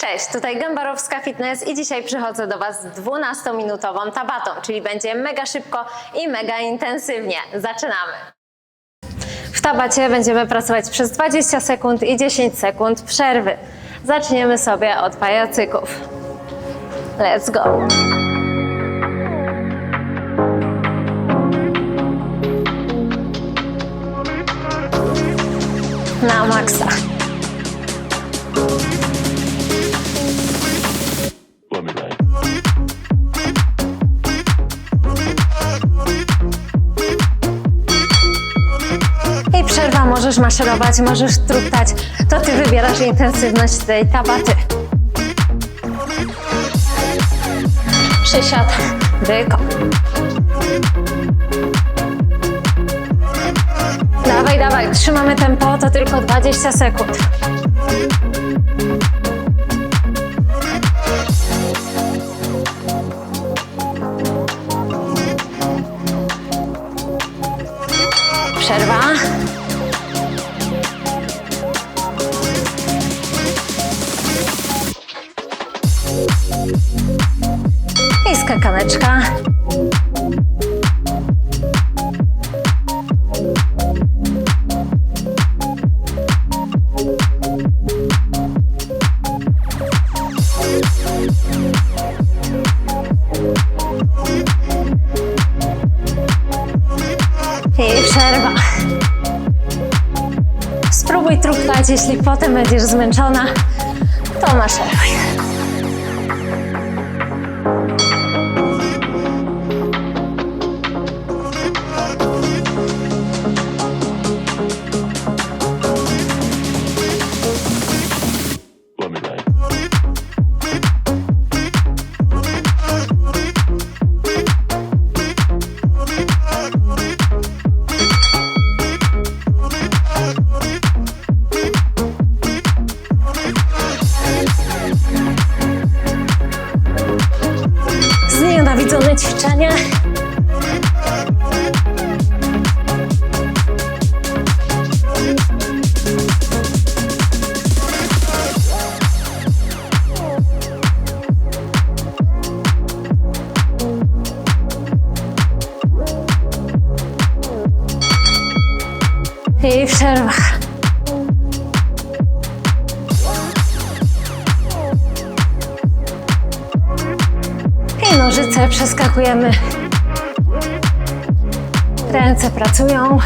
Cześć, tutaj Gębarowska Fitness i dzisiaj przychodzę do Was z 12-minutową tabatą, czyli będzie mega szybko i mega intensywnie. Zaczynamy! W tabacie będziemy pracować przez 20 sekund i 10 sekund przerwy. Zaczniemy sobie od pajacyków. Let's go! Na maksa. Maszerować, możesz truchtać. To ty wybierasz intensywność tej tabaty. Przysiad, dyko. Dawaj, dawaj, trzymamy tempo, to tylko 20 sekund. Przerwa. Spróbuj truchtać, jeśli potem będziesz zmęczona, to maszeruj. Znienawidzone ćwiczenie. I przerwa. Nożyce przeskakujemy. Ręce pracują.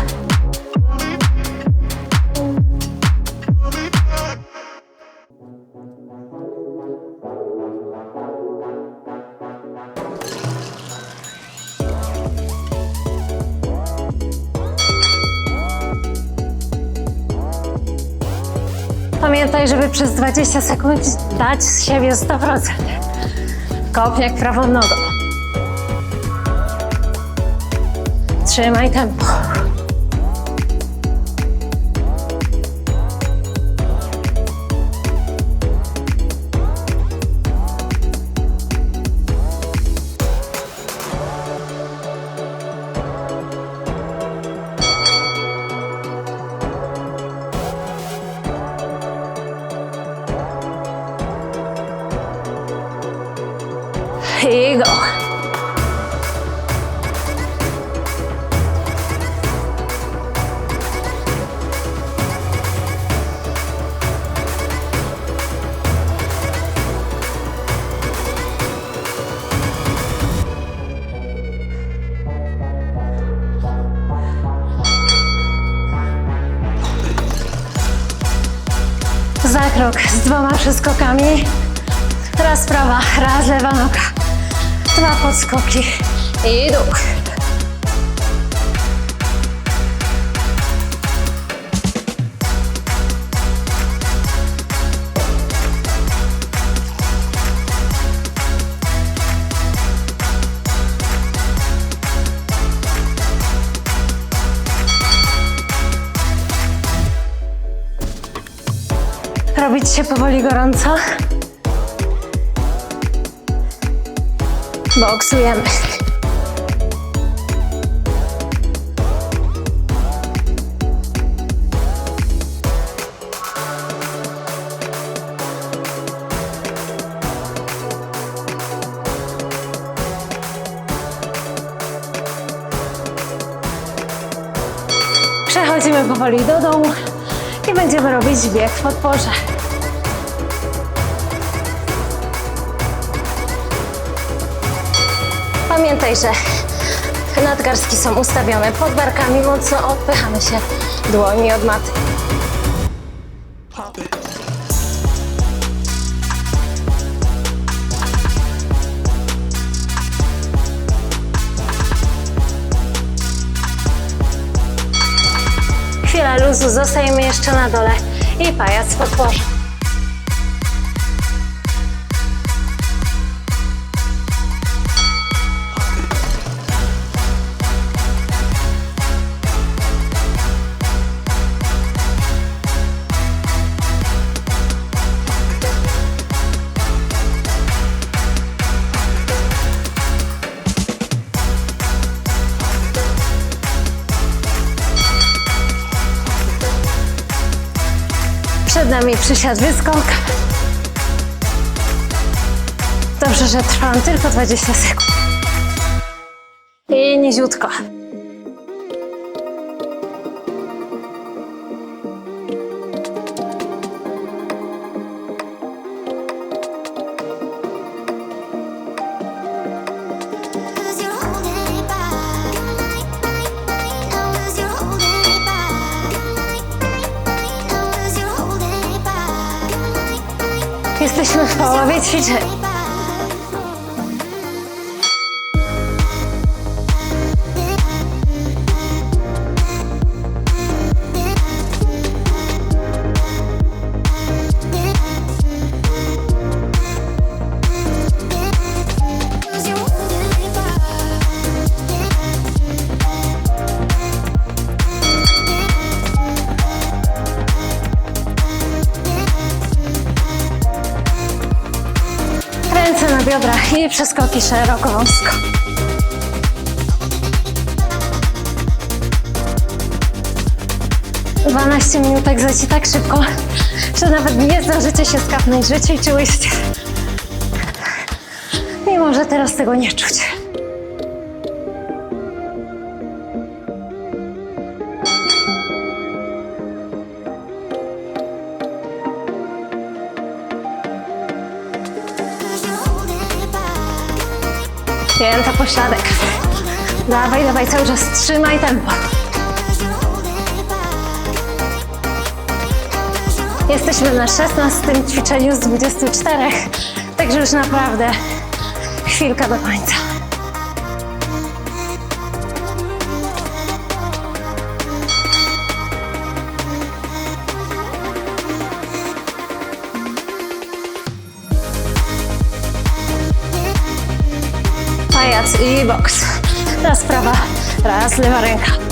Pamiętaj, żeby przez 20 sekund dać z siebie 100%. Kopniak prawą nogą. Trzymaj tempo. Zakrok z dwoma przeskokami. Raz prawa, raz lewa noga. Dwa podskoki i dół. Robić się powoli gorąco. Boksujemy. Przechodzimy powoli do domu i będziemy robić bieg w podporze. Pamiętaj, że nadgarstki są ustawione pod barkami, mocno odpychamy się dłońmi od maty. Chwila luzu, zostajemy jeszcze na dole i pajac w Przed nami przysiad wyskok. Dobrze, że trwam tylko 20 sekund. I niziutko. Back. Jesteśmy w połowie ćwiczeń. I przeskoki szeroko wąsko. Dwanaście minutek zleci tak szybko, że nawet nie zdążycie się skapnąć, że ćwiczyłyście. Mimo, że teraz tego nie czuć. Pięta pośladek. Dawaj, dawaj, cały czas trzymaj tempo. Jesteśmy na 16 ćwiczeniu z 24, także już naprawdę chwilka do końca. Pajac i boks. Raz prawa, raz lewa ręka.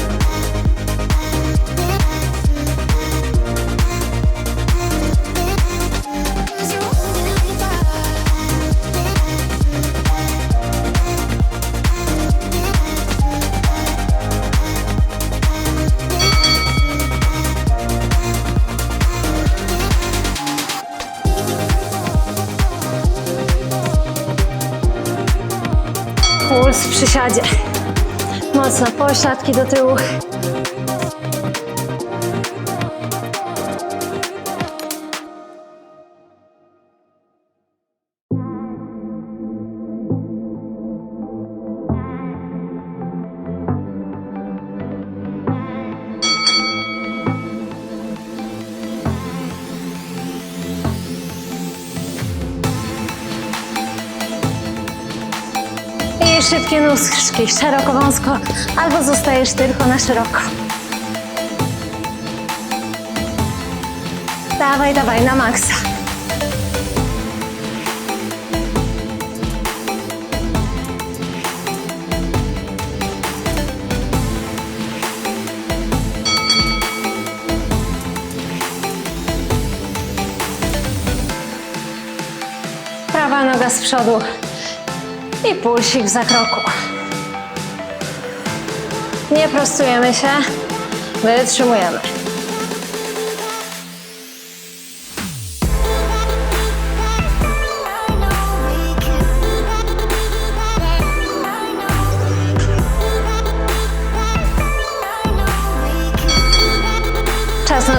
Przysiadzie. Mocno pośladki do tyłu. I szybkie nóżki, szeroko, wąsko, albo zostajesz tylko na szeroko. Dawaj, dawaj, na maksa. Prawa noga z przodu i pulsik w zakroku. Nie prostujemy się, wytrzymujemy.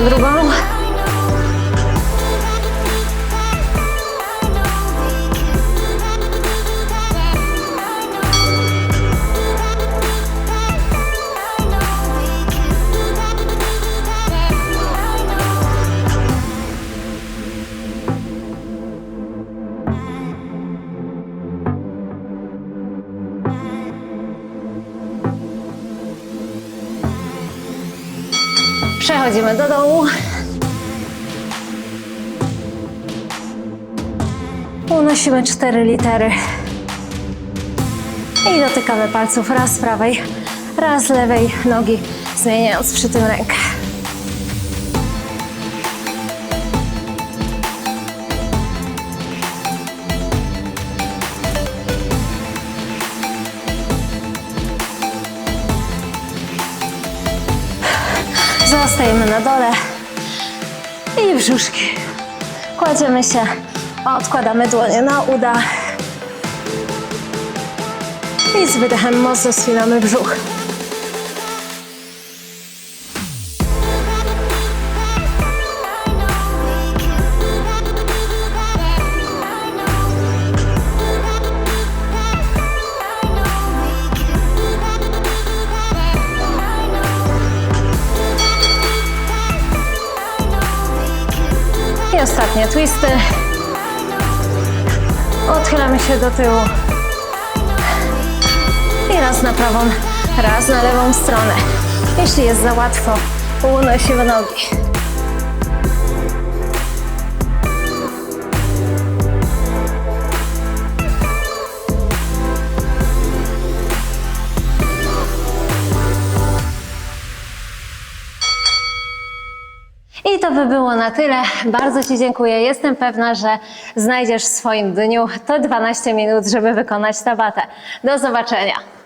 drugą. Przechodzimy do dołu. Unosimy cztery litery. I dotykamy palców raz prawej, raz lewej nogi, zmieniając przy tym rękę. Zostajemy na dole i brzuszki. Kładziemy się, odkładamy dłonie na uda i z wydechem mocno spinamy brzuch. I ostatnie twisty. Odchylamy się do tyłu. I raz na prawą, raz na lewą stronę. Jeśli jest za łatwo, unosimy nogi. To by było na tyle. Bardzo Ci dziękuję. Jestem pewna, że znajdziesz w swoim dniu te 12 minut, żeby wykonać tabatę. Do zobaczenia.